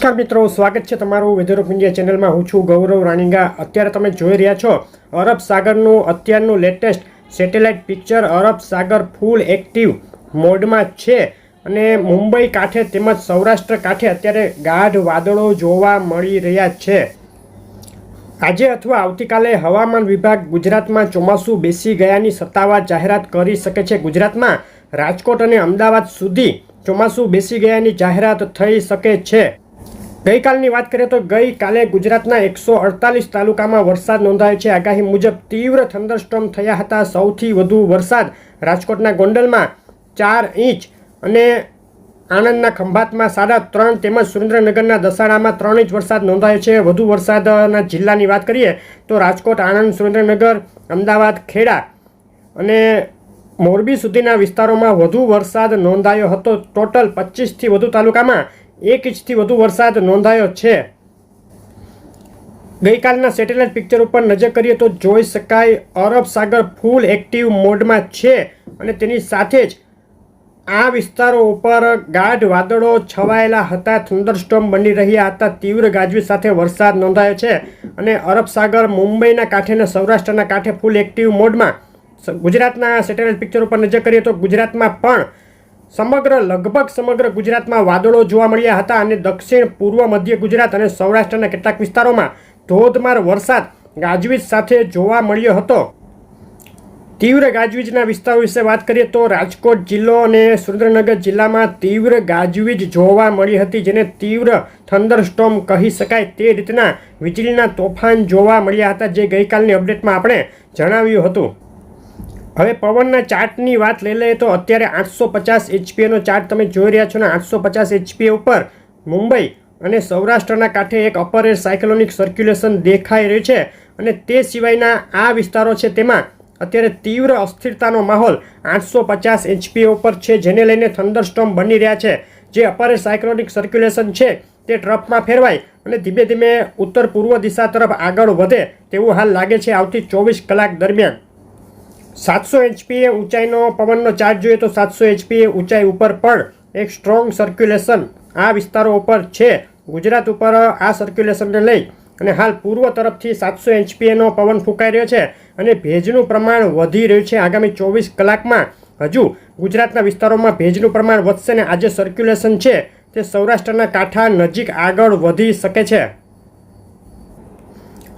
નમસ્કાર મિત્રો, સ્વાગત છે તમારું વેધર ઓફ ઇન્ડિયા ચેનલમાં. હું છું ગૌરવ રાણીંગા. અત્યારે તમે જોઈ રહ્યા છો અરબ સાગરનું અત્યારનું latest satellite picture Arab Sagar full active મોડમાં છે અને મુંબઈ કાંઠે તેમજ સૌરાષ્ટ્ર કાંઠે અત્યારે ગાઢ વાદળો જોવા મળી રહ્યા છે. આજે અથવા આવતીકાલે હવામાન વિભાગ ગુજરાતમાં ચોમાસું બેસી ગયાની સત્તાવાર જાહેરાત કરી શકે છે. ગુજરાતમાં રાજકોટ અને અમદાવાદ સુધી ચોમાસું બેસી ગયાની જાહેરાત થઈ શકે છે. ગઈકાલની વાત કરીએ તો ગઈકાલે ગુજરાતના એકસો અડતાલીસ તાલુકામાં વરસાદ નોંધાયો છે. આગાહી મુજબ તીવ્ર થંડરસ્ટોમ થયા હતા. સૌથી વધુ વરસાદ રાજકોટના ગોંડલમાં ચાર ઇંચ અને આણંદના ખંભાતમાં સાડા ત્રણ તેમજ સુરેન્દ્રનગરના દસાડામાં ત્રણ ઇંચ વરસાદ નોંધાયો છે. વધુ વરસાદના જિલ્લાની વાત કરીએ તો રાજકોટ, આણંદ, સુરેન્દ્રનગર, અમદાવાદ, ખેડા અને મોરબી સુધીના વિસ્તારોમાં વધુ વરસાદ નોંધાયો હતો. ટોટલ પચીસથી વધુ તાલુકામાં એક ઇંચથી વધુ વરસાદ નોંધાયો છે. ગઈકાલના સેટેલાઇટ પિક્ચર ઉપર નજર કરીએ તો જોઈ શકાય અરબ સાગર ફૂલ એક્ટિવ મોડમાં છે અને તેની સાથે જ આ વિસ્તારો ઉપર ગાઢ વાદળો છવાયેલા હતા થંડરસ્ટોમ બની રહ્યા હતા, તીવ્ર ગાજવીજ સાથે વરસાદ નોંધાયો છે અને અરબ સાગર મુંબઈના કાંઠે અને સૌરાષ્ટ્રના કાંઠે ફૂલ એક્ટિવ મોડમાં. ગુજરાતના સેટેલાઇટ પિક્ચર ઉપર નજર કરીએ તો ગુજરાતમાં પણ સમગ્ર લગભગ સમગ્ર ગુજરાતમાં વાદળો જોવા મળ્યા હતા અને દક્ષિણ પૂર્વ મધ્ય ગુજરાત અને સૌરાષ્ટ્રના કેટલાક વિસ્તારોમાં ધોધમાર વરસાદ ગાજવીજ સાથે જોવા મળ્યો હતો. તીવ્ર ગાજવીજના વિસ્તારો વિશે વાત કરીએ તો રાજકોટ જિલ્લો અને સુરેન્દ્રનગર જિલ્લામાં તીવ્ર ગાજવીજ જોવા મળી હતી, જેને તીવ્ર થંડરસ્ટોમ કહી શકાય. તે રીતના વીજળીના તોફાન જોવા મળ્યા હતા, જે ગઈકાલની અપડેટમાં આપણે જણાવ્યું હતું. હવે પવનના ચાર્ટની વાત લઈ લઈએ તો અત્યારે આઠસો પચાસ એચપીએનો ચાર્ટ તમે જોઈ રહ્યા છો ને, આઠસો પચાસ એચપીએ ઉપર મુંબઈ અને સૌરાષ્ટ્રના કાંઠે એક અપર એર સાયક્લોનિક સર્ક્યુલેશન દેખાઈ રહ્યું છે અને તે સિવાયના આ વિસ્તારો છે તેમાં અત્યારે તીવ્ર અસ્થિરતાનો માહોલ આઠસો પચાસ એચપીએ ઉપર છે, જેને લઈને થંડરસ્ટોમ બની રહ્યા છે. જે અપર એર સાયક્લોનિક સર્ક્યુલેશન છે તે ટ્રફમાં ફેરવાય અને ધીમે ધીમે ઉત્તર પૂર્વ દિશા તરફ આગળ વધે તેવું હાલ લાગે છે આવતી ચોવીસ કલાક દરમિયાન. સાતસો એચપીએ ઊંચાઈનો પવનનો ચાર્જ જોઈએ તો સાતસો એચપીએ ઊંચાઈ ઉપર પણ એક સ્ટ્રોંગ સર્ક્યુલેશન આ વિસ્તારો ઉપર છે. ગુજરાત ઉપર આ સર્ક્યુલેશનને લઈ અને હાલ પૂર્વ તરફથી સાતસો એચપીએનો પવન ફૂંકાઈ રહ્યો છે અને ભેજનું પ્રમાણ વધી રહ્યું છે. આગામી ચોવીસ કલાકમાં હજુ ગુજરાતના વિસ્તારોમાં ભેજનું પ્રમાણ વધશે ને આજે સર્ક્યુલેશન છે તે સૌરાષ્ટ્રના કાંઠા નજીક આગળ વધી શકે છે.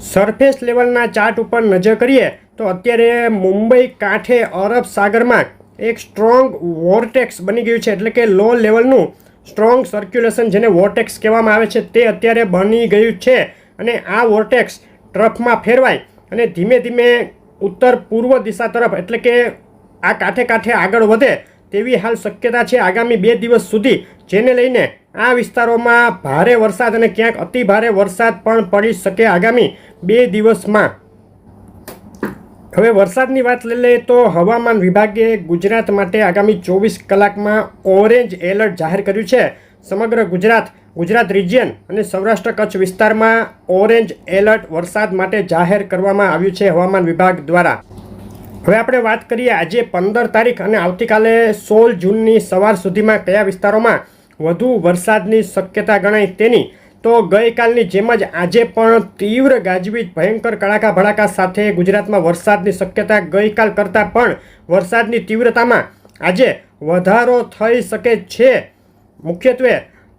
સરફેસ લેવલના ચાર્ટ ઉપર નજર કરીએ તો અત્યારે મુંબઈ કાંઠે અરબ સાગરમાં એક સ્ટ્રોંગ વોરટેક્સ બની ગયું છે. એટલે કે લો લેવલનું સ્ટ્રોંગ સર્ક્યુલેશન જેને વોરટેક્સ કહેવામાં આવે છે, તે અત્યારે બની ગયું છે. અને આ વોર્ટેક્સ ટ્રફમાં ફેરવાય અને ધીમે ધીમે ઉત્તર પૂર્વ દિશા તરફ એટલે કે આ કાંઠે કાંઠે આગળ વધે તેવી હાલ શક્યતા છે આગામી બે દિવસ સુધી, જેને લઈને આ વિસ્તારોમાં ભારે વરસાદ અને ક્યાંક અતિ ભારે વરસાદ પણ પડી શકે આગામી બે દિવસમાં. હવે વરસાદની વાત લઈ લઈએ તો હવામાન વિભાગે ગુજરાત માટે આગામી ચોવીસ કલાકમાં ઓરેન્જ એલર્ટ જાહેર કર્યું છે. સમગ્ર ગુજરાત ગુજરાત રિજિયન અને સૌરાષ્ટ્ર કચ્છ વિસ્તારમાં ઓરેન્જ એલર્ટ વરસાદ માટે જાહેર કરવામાં આવ્યું છે હવામાન વિભાગ દ્વારા. હવે આપણે વાત કરીએ આજે પંદર તારીખ અને આવતીકાલે સોળ જૂનની સવાર સુધીમાં કયા વિસ્તારોમાં વધુ વરસાદની શક્યતા ગણાય તેની. તો ગઈકાલની જેમ જ આજે પણ તીવ્ર ગાજવીજ, ભયંકર કડાકા ભડાકા સાથે ગુજરાતમાં વરસાદની શક્યતા ગઈકાલ કરતાં પણ વરસાદની તીવ્રતામાં આજે વધારો થઈ શકે છે. મુખ્યત્વે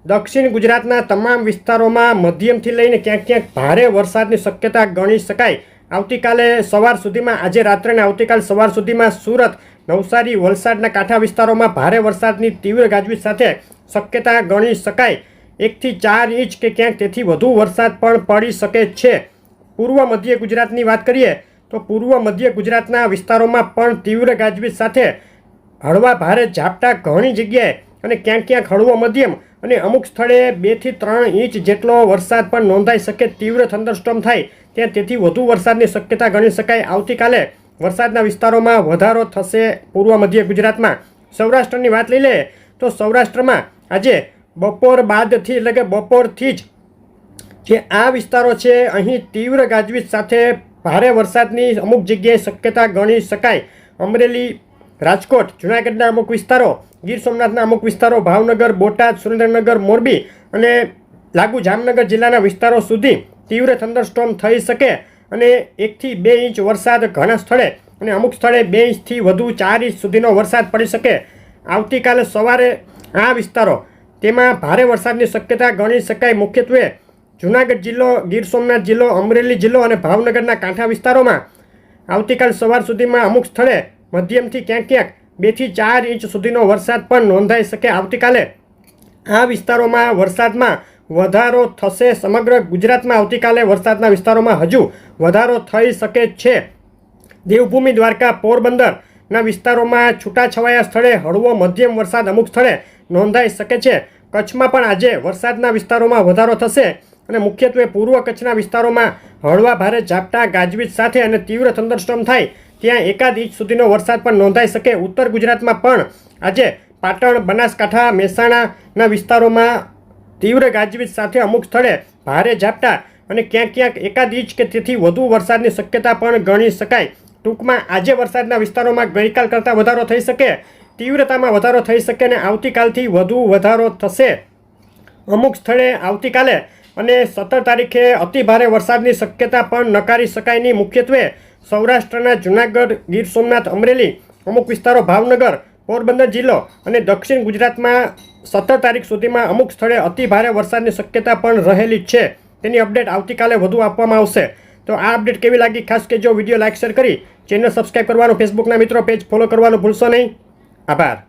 દક્ષિણ ગુજરાતના તમામ વિસ્તારોમાં મધ્યમથી લઈને ક્યાંક ક્યાંક ભારે વરસાદની શક્યતા ગણી શકાય. આવતીકાલે સવાર સુધીમાં, આજે રાત્રે અને આવતીકાલ સવાર સુધીમાં સુરત, નવસારી, વલસાડના કાંઠા વિસ્તારોમાં ભારે વરસાદની તીવ્ર ગાજવીજ સાથે શક્યતા ગણી શકાય. એકથી ચાર ઇંચ કે ક્યાંક તેથી વધુ વરસાદ પણ પડી શકે છે. પૂર્વ મધ્ય ગુજરાતની વાત કરીએ તો પૂર્વ મધ્ય ગુજરાતના વિસ્તારોમાં પણ તીવ્ર ગાજવીજ સાથે હળવા ભારે ઝાપટા ઘણી જગ્યાએ અને ક્યાંક ક્યાંક હળવો મધ્યમ અને અમુક સ્થળે બેથી ત્રણ ઇંચ જેટલો વરસાદ પણ નોંધાઈ શકે, તીવ્ર થંડરસ્ટોમ થાય ત્યાં તેથી વધુ વરસાદની શક્યતા ગણી શકાય. આવતીકાલે વરસાદના વિસ્તારોમાં વધારો થશે પૂર્વ મધ્ય ગુજરાતમાં. સૌરાષ્ટ્રની વાત લઈ લે તો સૌરાષ્ટ્રમાં આજે બપોર બાદથી, એટલે કે બપોરથી જ જે આ વિસ્તારો છે, અહીં તીવ્ર ગાજવીજ સાથે ભારે વરસાદની અમુક જગ્યાએ શક્યતા ગણી શકાય. અમરેલી, રાજકોટ, જૂનાગઢના અમુક વિસ્તારો, ગીર સોમનાથના અમુક વિસ્તારો, ભાવનગર, બોટાદ, સુરેન્દ્રનગર, મોરબી અને લાગુ જામનગર જિલ્લાના વિસ્તારો સુધી તીવ્ર થંડરસ્ટોમ થઈ શકે અને એકથી બે ઇંચ વરસાદ ઘણા સ્થળે અને અમુક સ્થળે બે ઇંચથી વધુ ચાર ઇંચ સુધીનો વરસાદ પડી શકે. આવતીકાલે સવારે આ વિસ્તારો તેમાં ભારે વરસાદની શક્યતા ગણી શકાય. મુખ્યત્વે જૂનાગઢ જિલ્લો, ગીર સોમનાથ જિલ્લો, અમરેલી જિલ્લો અને ભાવનગરના કાંઠા વિસ્તારોમાં આવતીકાલ સવાર સુધીમાં અમુક સ્થળે મધ્યમથી ક્યાંક ક્યાંક બેથી ચાર ઇંચ સુધીનો વરસાદ પણ નોંધાઈ શકે. આવતીકાલે આ વિસ્તારોમાં વરસાદમાં વધારો થશે. સમગ્ર ગુજરાતમાં આવતીકાલે વરસાદના વિસ્તારોમાં હજુ વધારો થઈ શકે છે. દેવભૂમિ દ્વારકા, પોરબંદરના વિસ્તારોમાં છૂટાછવાયા સ્થળે હળવો મધ્યમ વરસાદ. અમુક સ્થળે નોંધાઈ શકે છે. કચ્છમાં પણ આજે વરસાદના વિસ્તારોમાં વધારો થશે અને મુખ્યત્વે પૂર્વ કચ્છના વિસ્તારોમાં હળવા ભારે ઝાપટા, ગાજવીજ સાથે અને તીવ્ર થંડરસ્ટોમ થાય ત્યાં એકાદ ઇંચ સુધીનો વરસાદ પણ નોંધાઈ શકે. ઉત્તર ગુજરાતમાં પણ આજે પાટણ, બનાસકાંઠા, મહેસાણાના વિસ્તારોમાં તીવ્ર ગાજવીજ સાથે અમુક સ્થળે ભારે ઝાપટા અને ક્યાંક ક્યાંક એકાદ ઇંચ કે તેથી વધુ વરસાદની શક્યતા પણ ગણી શકાય. ટૂંકમાં આજે વરસાદના વિસ્તારોમાં ગઈકાલ કરતાં વધારો થઈ શકે તીવ્રતામાં વધારો થઈ શકે અને આવતીકાલથી વધુ વધારો થશે. અમુક સ્થળે આવતીકાલે અને સત્તર તારીખે અતિ ભારે વરસાદની શક્યતા પણ નકારી શકાય નહીં મુખ્યત્વે સૌરાષ્ટ્રના જૂનાગઢ, ગીર સોમનાથ, અમરેલી, અમુક વિસ્તારો ભાવનગર, પોરબંદર જિલ્લો અને દક્ષિણ ગુજરાતમાં સત્તર તારીખ સુધીમાં અમુક સ્થળે અતિ ભારે વરસાદની શક્યતા પણ રહેલી છે. તેની અપડેટ આવતીકાલે વધુ આપવામાં આવશે. તો આ અપડેટ કેવી લાગી? ખાસ કે જો વીડિયો લાઇક શેર કરી. ચેનલ સબસ્ક્રાઈબ કરવાનું, ફેસબુકના મિત્રો પેજ ફોલો કરવાનું ભૂલશો નહીં. A ver,